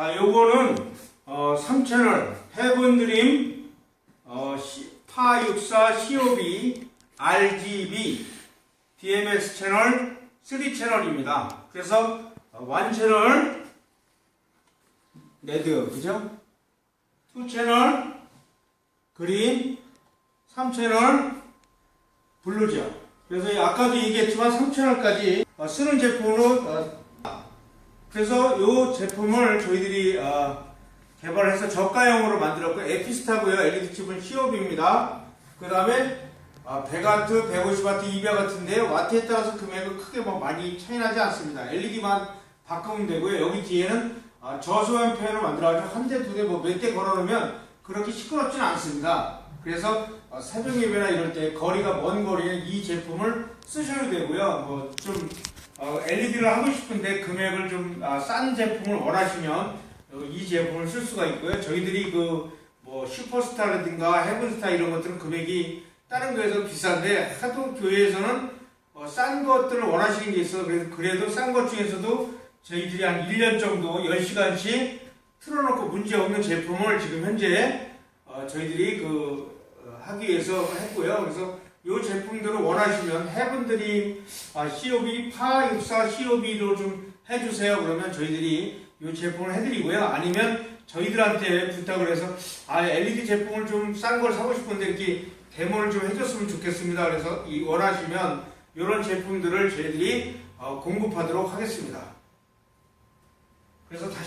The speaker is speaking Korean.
아, 요거는 어, 3채널 헤븐드림 어, 시- 파64 COB RGB DMX 채널 3 채널입니다. 그래서 어, 완 채널 레드 그죠? 2 채널 그린 3 채널 블루죠. 그래서 이 아까도 얘기했지만 3채널까지 어, 쓰는 제품으로 어, 그래서 이 제품을 저희들이 어, 개발해서 저가형으로 만들었고 에피스타고요. LED 칩은 COB입니다. 그 다음에 어, 100와트, 150와트, 200와트인데요. 와트에 따라서 금액은 크게 뭐 많이 차이 나지 않습니다. LED만 바꾸면 되고요. 여기 뒤에는 어, 저소형 펜을 만들어가지고 한 대, 두 대, 뭐 몇 대 걸어놓으면 그렇게 시끄럽지는 않습니다. 그래서 어, 새벽 예배나 이럴 때 거리가 먼 거리에 이 제품을 쓰셔도 되고요. 뭐좀 LED를 하고 싶은데 금액을 좀싼 제품을 원하시면 어, 이 제품을 쓸 수가 있고요. 저희들이 그 뭐 슈퍼스타라든가 헤븐스타 이런 것들은 금액이 다른 거에서 비싼데 하도 교회에서는 어, 싼 것들을 원하시는 게 있어. 그래서 그래도 싼 것 중에서도 저희들이 한 1년 정도 10시간씩 틀어놓고 문제 없는 제품을 지금 현재 어, 저희들이 그 어, 하기 위해서 했고요. 그래서 이 제품들을 원하시면 해분들이 아, COB 파64 COB로 좀 해주세요. 그러면 저희들이 이 제품을 해드리고요. 아니면 저희들한테 부탁을 해서 아 LED 제품을 좀 싼 걸 사고 싶은데 이렇게 데모를 좀 해줬으면 좋겠습니다. 그래서 이 원하시면 이런 제품들을 저희들이 어, 공급하도록 하겠습니다. 그래서 다시